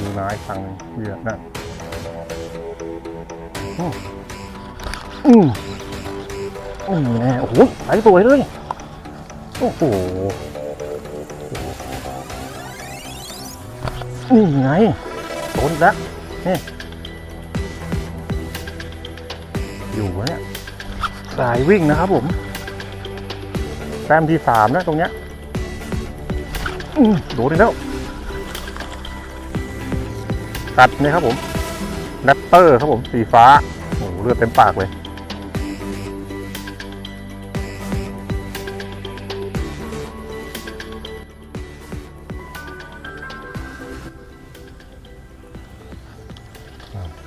ดูนายสั่งเยื่อนะอืมอืมอืมแน่โอ้โหใส่สวเลย โอ้โห นี่ไงโดนแล้วนี่อยู่วะเนี่ยสายวิ่งนะครับผม แต้มที่สามนะตรงเนี้ยโดนอีกแล้ว ตัดนี่ครับผมแรปเตอร์ครับผมสีฟ้าโอ้โหเลือดเต็มปากเลย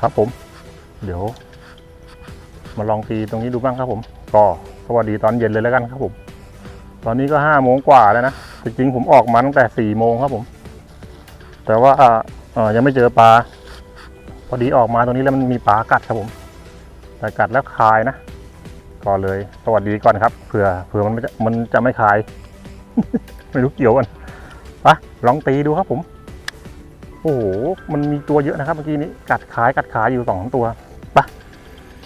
ครับผม เดี๋ยว มาลองตีตรงนี้ดูบ้างครับผม ก็สวัสดีตอนเย็นเลยแล้วกันครับผม ตอนนี้ก็ห้าโมงกว่าแล้วนะ จริงๆผมออกมาตั้งแต่สี่โมงครับผม แต่ว่า อ่อยังไม่เจอปลา พอดีออกมาตรงนี้แล้วมันมีปลากัดครับผม แต่กัดแล้วคายนะก็เลย สวัสดีก่อนครับเผื่อเผื่อมันจะมันจะไม่คาย ไม่รู้เกี่ยวกันไปะลองตีดูครับผม โอ้โห มันมีตัวเยอะนะครับเมื่อกี้นี้ กัดขายกัดขายอยู่สองตัวไปะ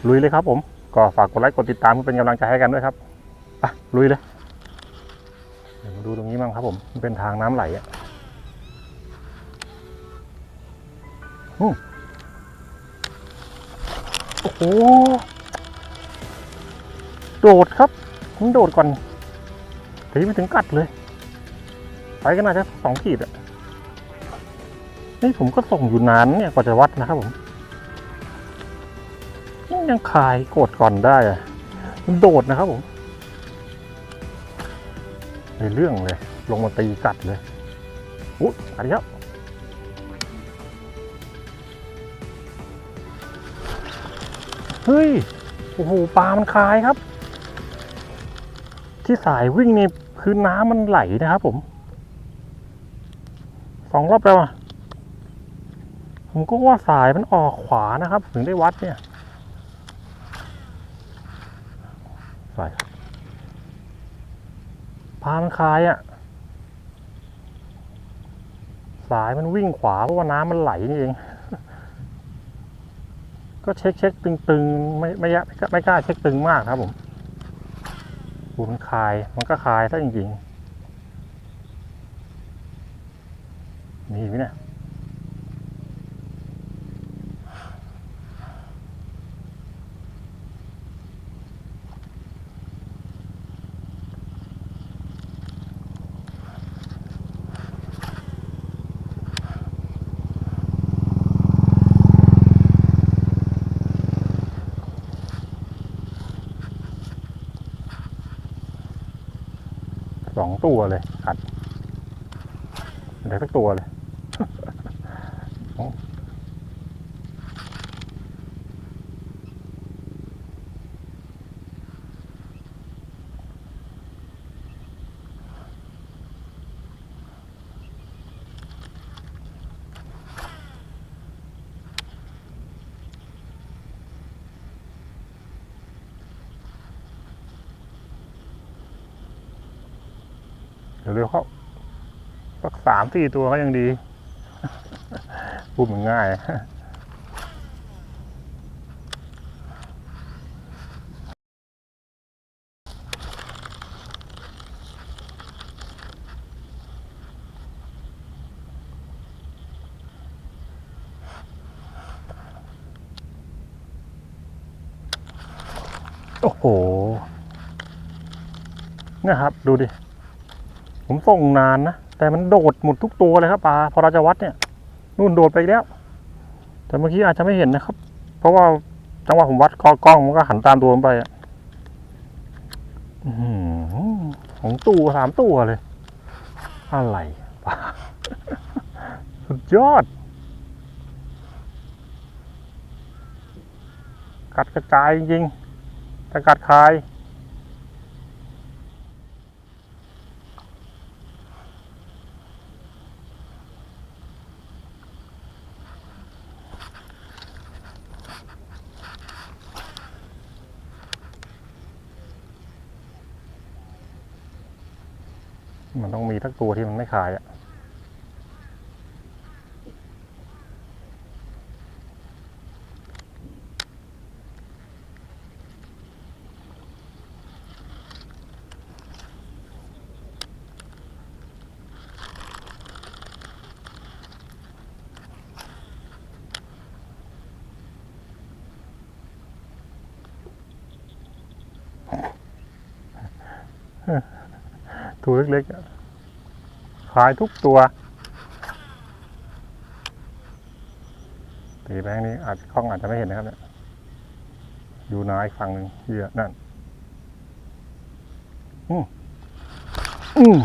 ลุยเลยครับผม ก็ฝากกดไลค์กดติดตามเพื่อเป็นกำลังใจให้กันด้วยครับไปะลุยเลยเดี๋ยวมาดูตรงนี้บ้างครับผม มันเป็นทางน้ำไหลอะ โอ้โห โดดครับผมโดดก่อนตีไม่ถึงกัดเลย ไปก็น่าจะสองขีดอะนี่ผมก็ส่งอยู่นานเนี่ยกว่าจะวัดนะครับผมยังคายกดก่อนได้อะมันโดดนะครับผมในเรื่องเลย ลงมาตีกัดเลยอุ๊ยอันนี้ครับ เฮ้ย โอ้โห ปลามันคลายครับ ที่สายวิ่งนี่คือน้ำมันไหลนะครับผม สองรอบแล้วอะผมก็ว่าสายมันออกขวานะครับ ถึงได้วัดเนี่ย สายพามันคลายอะ่ะ สายมันวิ่งขวาเพราะว่าน้ำมันไหลนี่เอง ก็เช็คเช็คตึงๆ ไม่ไม่ยะไม่กล้าเช็คตึงมากครับผมหูมันคลายมันก็คลายถ้าจริงๆมีไหมเนี่ย ตัวเลยหัดไม่ได้สักตัวเลย เดี๋ยวเร็วเขาสักสามสี่ตัวก็ยังดี พูดมันง่ายโอ้โหนี่ครับ ดูดิ ผมส่งนานนะ แต่มันโดดหมดทุกตัวเลยครับปลาพอเราจะวัดเนี่ยนู่นโดดไปแล้ว แต่เมื่อกี้อาจจะไม่เห็นนะครับ เพราะว่าจังหวะผมวัดคอกล้องมันก็หันตามตัวผมไปอะอื้อหือสองตัวสามตัวเลย อะไรปลาสุดยอด กัดกระจายจริงๆแต่กัดคาย ตัวที่มันไม่ขายอะตัวเล็กๆ อะขายทุกตัวตีแบงนี้อาจกล้องอาจจะไม่เห็นนะครับเนี่ยอยู่นาอีกฝั่งหนึ่งเหยื่อนั่นอืมอืม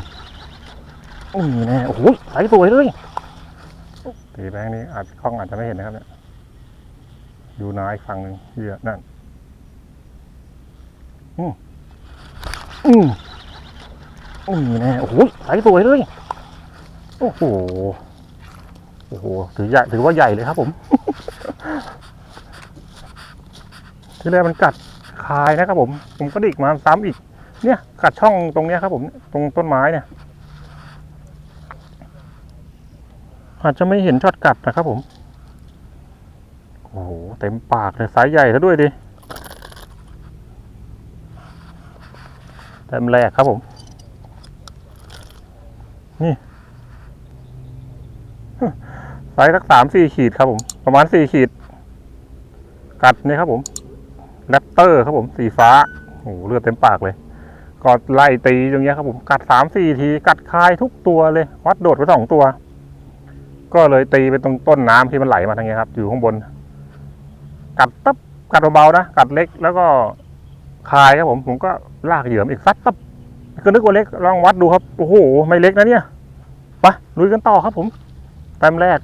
อืมนี่แน่โอ้โหใสสวยเลยตีแบงนี้อาจกล้องอาจจะไม่เห็นนะครับเนี่ยอยู่นาอีกฝั่งหนึ่งเหยื่อนั่นอืมอืมอืมนี่แน่โอ้โหใสสวยเลย โอ้โห โอ้โห ถือใหญ่ ถือว่าใหญ่เลยครับผม ที่แรกมันกัดคายนะครับผม ผมก็ดิกมาซ้ำอีก เนี่ย กัดช่องตรงเนี้ยครับผม ตรงต้นไม้เนี่ย อาจจะไม่เห็นช็อตกัดนะครับผม โอ้โห เต็มปากเลยไซส์ใหญ่ซะด้วยดิ เต็มแรกครับผม นี่ ไซส์สักสามสี่ขีดครับผม ประมาณสี่ขีด กัดนี่ครับผมแรปเตอร์ครับผมสีฟ้าโอ้โหเลือดเต็มปากเลยก็ไล่ตีอย่างเงี้ยครับผมกัดสามสี่ที กัดคายทุกตัวเลย วัดโดดไปสองตัว ก็เลยตีไปตรงต้นน้ำที่มันไหลมาทางเนี้ยครับ อยู่ข้างบน กัดตับกัดเบาๆนะกัดเล็กแล้วก็คายครับผม ผมก็ลากเหยื่อมอีกซัดตับก็นึกว่าเล็กลองวัดดูครับโอ้โหไม่เล็กนะเนี่ยไปลุยกันต่อครับผม แต้มแรก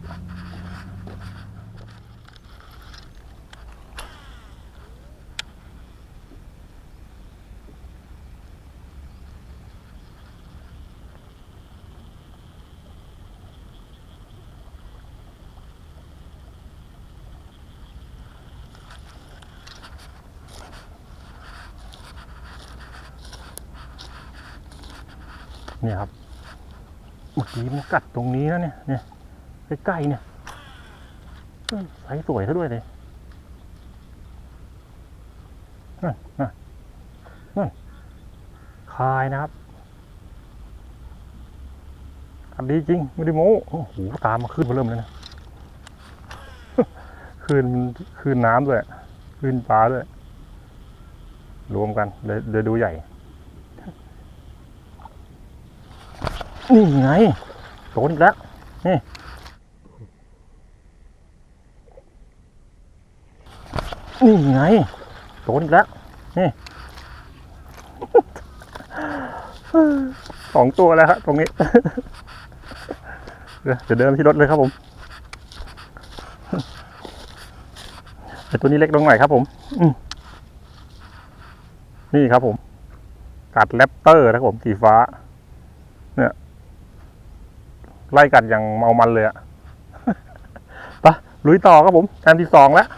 เนี่ยครับ เมื่อกี้มันกัดตรงนี้นะเนี่ยเนี่ย ใกล้ๆเนี่ยใสสวยซะด้วยเลยนั่นนั่นนั่นคายนะครับกัดดีจริง ไม่ได้โม้โอ้โหตามมาขึ้นมาเริ่มเลยนะขึ้นขึ้นน้ำด้วยขึ้นปลาด้วย รวมกันเลยเลยดูใหญ่ นี่ไงโดนอีกแล้วนี่ นี่ไงโดนอีกแล้ว นี่สองตัวแล้วครับตรงนี้ เดี๋ยวเดินที่รถเลยครับผมแต่ตัวนี้เล็กลงหน่อยครับผมนี่ครับผม กัดแรปเตอร์นะครับผมสีฟ้า เนี่ย ไล่กัดอย่างเมามันเลยอะไปลุยต่อครับผมแต้มที่สองแล้ว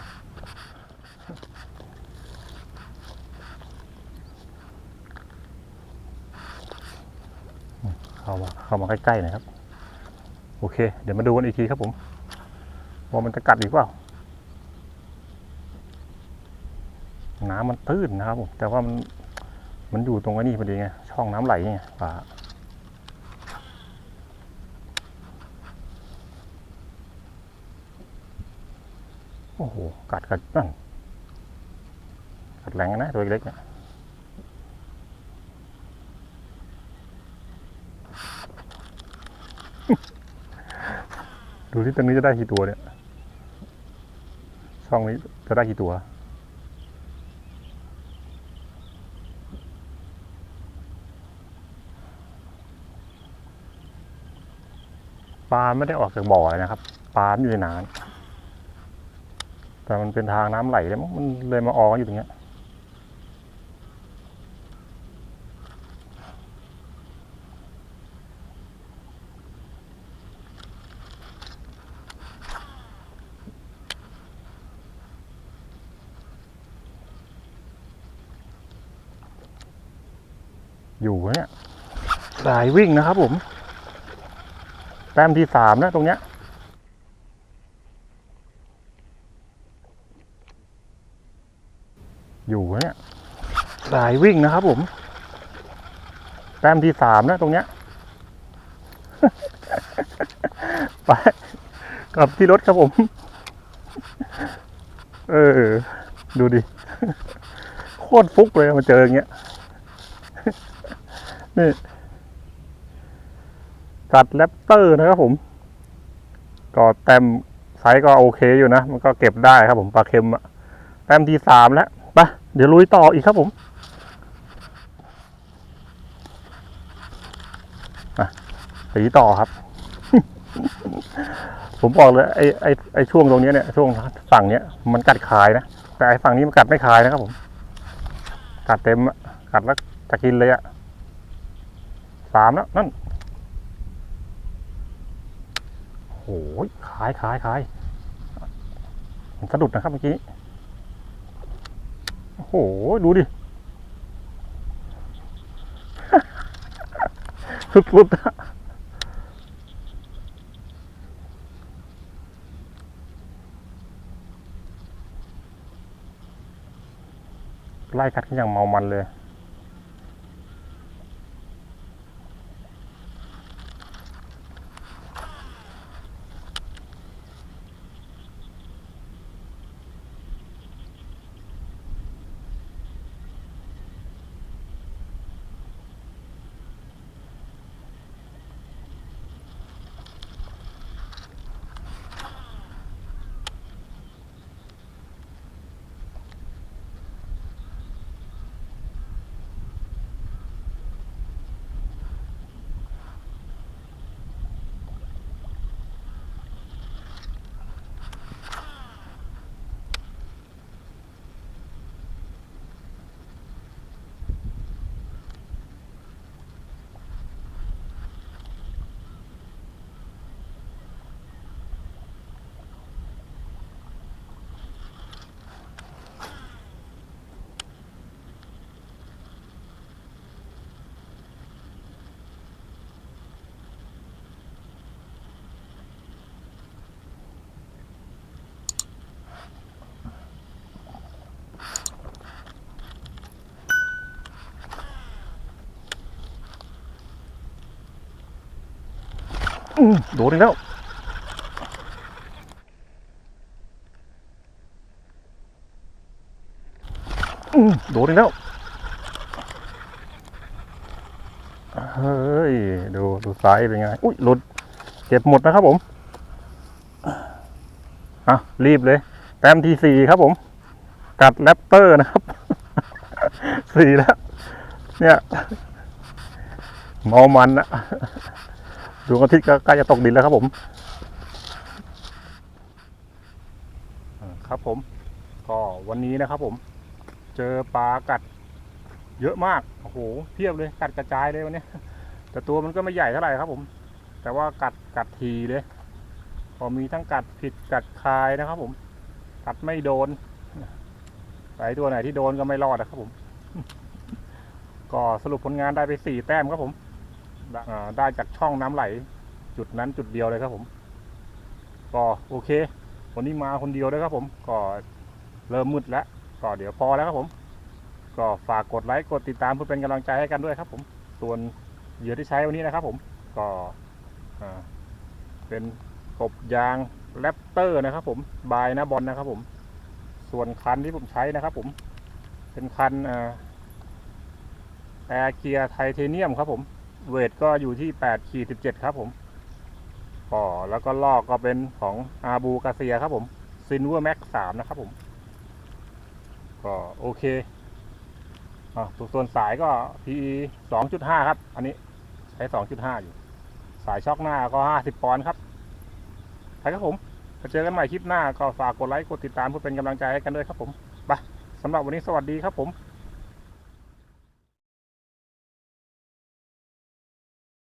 เข้ามาใกล้ๆหน่อยครับ โอเค เดี๋ยวมาดูกันอีกทีครับผมว่ามันจะกัดอีกเปล่าน้ำมันตื้นนะครับผมแต่ว่ามันมันอยู่ตรงนี้พอดีไงช่องน้ำไหลไงป่าโอ้โห กัดกัดนั่นกัดแรงนะตัวเล็กเนี่ย ดูที่ตรงนี้จะได้กี่ตัวเนี่ย ช่องนี้จะได้กี่ตัว ปลาไม่ได้ออกจากบ่อเลยนะครับ ปลาอยู่ในน้ำแต่มันเป็นทางน้ำไหลแล้วมั้งมันเลยมาออกอยู่ตรงเนี้ย อยู่เนี่ยสายวิ่งนะครับผมแต้มที่สามนะตรงเนี้ยอยู่เนี่ยสายวิ่งนะครับผมแต้มที่สามนะตรงเนี้ยไปกลับที่รถครับผม เออ ดูดิ โคตรฟุกเลยมาเจออย่างเงี้ย นี่กัดแรปเตอร์นะครับผม ก็แต้มไซส์ก็โอเคอยู่นะ มันก็เก็บได้ครับผมปลาเค็มอะแต้มที่สามแล้วไปเดี๋ยวลุยต่ออีกครับผมสีต่อครับ ผมบอกเลยไอ้ไอ้ไอ้ช่วงตรงนี้เนี่ยช่วงฝั่งเนี้ยมันกัดคายนะ แต่ไอ้ฝั่งนี้มันกัดไม่คายนะครับผม กัดเต็มอะกัดแล้วจะกินเลยอะ สามแล้ว นั่นโอ้โหขายขายขายมันสะดุดนะครับเมื่อกี้โอ้โห ดูดิ สุดๆอะไล่กัดกันอย่างเมามันเลย โดนอีกแล้วอืโดนอีกแล้ว เฮ้ย ดูดูไซส์เป็นไง อุ้ยหลุด เก็บหมดนะครับผม อะ รีบเลย แต้มที่สี่ครับผม กัดแรปเตอร์นะครับ สี่แล้ว เนี่ย เมามันอะ ดวงอาทิตย์ก็ใกล้จะตกดินแล้วครับผมครับผม ก็วันนี้นะครับผม เจอปลากัด เยอะมากโอ้โหเพียบเลยกัดกระจายเลยวันนี้แต่ตัวมันก็ไม่ใหญ่เท่าไหร่ครับผม แต่ว่ากัดกัดทีเลยพอมีทั้งกัดผิดกัดคายนะครับผม กัดไม่โดนไอตัวไหนที่โดนก็ไม่รอดนะครับผม ก็สรุปผลงานได้ไปสี่แต้มครับผม ได้จากช่องน้ำไหล จุดนั้นจุดเดียวเลยครับผม ก็โอเค วันนี้มาคนเดียวด้วยครับผม ก็เริ่มมืดแล้ว ก็เดี๋ยวพอแล้วครับผม ก็ฝากกดไลค์กดติดตามเพื่อเป็นกำลังใจให้กันด้วยครับ ผม ส่วนเหยื่อที่ใช้วันนี้นะครับ ผม ก็เป็นกบยางแรปเตอร์นะครับ ผม บายนะบอลนะครับ ผม ส่วนคันที่ผมใช้นะครับ ผม เป็นคันแอร์เกียร์ไทเทเนียมครับผม เวทก็อยู่ที่8ขีด17ครับผมก็แล้วก็ลอกก็เป็นของอาบูกาเซียครับผมซินเวอร์แม็กสามนะครับผม ก็โอเคอะส่วนสายก็ PE 2.5ครับ อันนี้ใช้2.5อยู่ สายช็อกหน้าก็50ปอนด์ครับไปครับผมมาเจอกันใหม่คลิปหน้าก็ฝากกดไลค์กดติดตามเพื่อเป็นกำลังใจให้กันด้วยครับผมไปสำหรับวันนี้สวัสดีครับผม